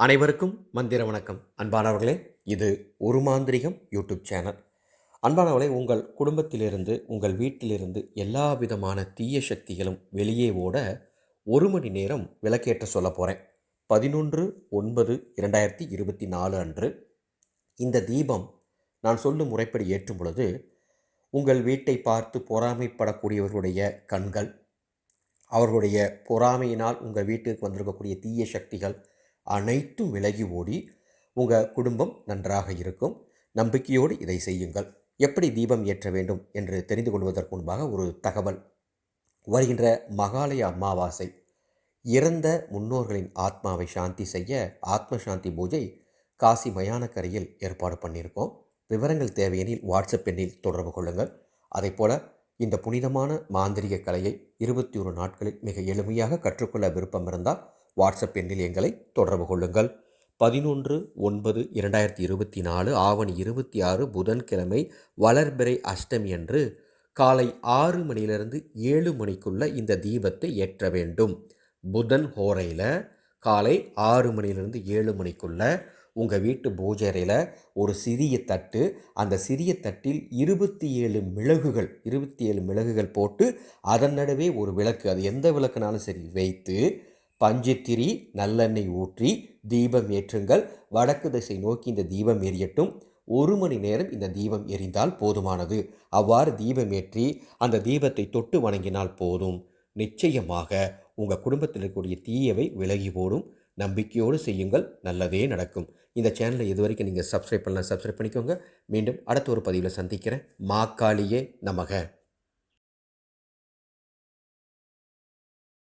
அனைவருக்கும் மந்திர வணக்கம். அன்பானவர்களே இது ஒரு மாந்திரிகம் யூடியூப் சேனல். அன்பானவர்களே உங்கள் குடும்பத்திலிருந்து உங்கள் வீட்டிலிருந்து எல்லா விதமான தீய சக்திகளும் வெளியே ஓட ஒரு மணி நேரம் விளக்கேற்ற சொல்ல போகிறேன் பதினொன்று ஒன்பது இரண்டாயிரத்தி இருபத்தி நாலு அன்று இந்த தீபம் நான் சொல்லும் முறைப்படி ஏற்றும் பொழுது உங்கள் வீட்டை பார்த்து பொறாமைப்படக்கூடியவர்களுடைய கண்கள் அவர்களுடைய பொறாமையினால் உங்கள் வீட்டுக்கு வந்திருக்கக்கூடிய தீய சக்திகள் அனைத்தும் விலகி ஓடி உங்கள் குடும்பம் நன்றாக இருக்கும். நம்பிக்கையோடு இதை செய்யுங்கள். எப்படி தீபம் ஏற்ற வேண்டும் என்று தெரிந்து கொள்வதற்கு முன்பாக ஒரு தகவல். வருகின்ற மகாலய அமாவாசை. இறந்த முன்னோர்களின் ஆத்மாவை சாந்தி செய்ய ஆத்ம சாந்தி பூஜை காசி மயானக்கரையில் ஏற்பாடு பண்ணியிருக்கோம். விவரங்கள் தேவையெனில் வாட்ஸ்அப் எண்ணில் தொடர்பு கொள்ளுங்கள். அதைப்போல இந்த புனிதமான மாந்திரிக கலையை இருபத்தி ஒரு நாட்களில் மிக எளிமையாக கற்றுக்கொள்ள விருப்பம் இருந்தால் வாட்ஸ்அப் எண்ணில் எங்களை தொடர்பு கொள்ளுங்கள். பதினொன்று ஒன்பது இரண்டாயிரத்தி இருபத்தி நாலு ஆவணி இருபத்தி ஆறு புதன்கிழமை வளர்பிறை அஷ்டமி அன்று காலை ஆறு மணியிலிருந்து ஏழு மணிக்குள்ள இந்த தீபத்தை ஏற்ற வேண்டும். புதன் ஹோரையில் காலை ஆறு மணியிலிருந்து ஏழு மணிக்குள்ள உங்கள் வீட்டு பூஜை ஒரு சிறிய தட்டு அந்த சிறிய தட்டில் இருபத்தி ஏழு மிளகுகள் இருபத்தி ஏழு மிளகுகள் போட்டு அதன் நடுவே ஒரு விளக்கு அது எந்த விளக்குனாலும் சரி வைத்து பஞ்சுத்திரி நல்லெண்ணெய் ஊற்றி தீபம் ஏற்றுங்கள். வடக்கு திசை நோக்கி இந்த தீபம் எரியட்டும். ஒரு மணி நேரம் இந்த தீபம் எரிந்தால் போதுமானது. அவ்வாறு தீபம் ஏற்றி அந்த தீபத்தை தொட்டு வணங்கினால் போதும். நிச்சயமாக உங்கள் குடும்பத்தில் இருக்கக்கூடிய தீயவை விலகி போடும் நம்பிக்கையோடு செய்யுங்கள். நல்லதே நடக்கும். இந்த சேனலை இது வரைக்கும் நீங்கள் சப்ஸ்கிரைப் பண்ணலாம் சப்ஸ்கிரைப் பண்ணிக்கோங்க. மீண்டும் அடுத்த ஒரு பதிவில் சந்திக்கிறேன். மாக்காளியே நமக.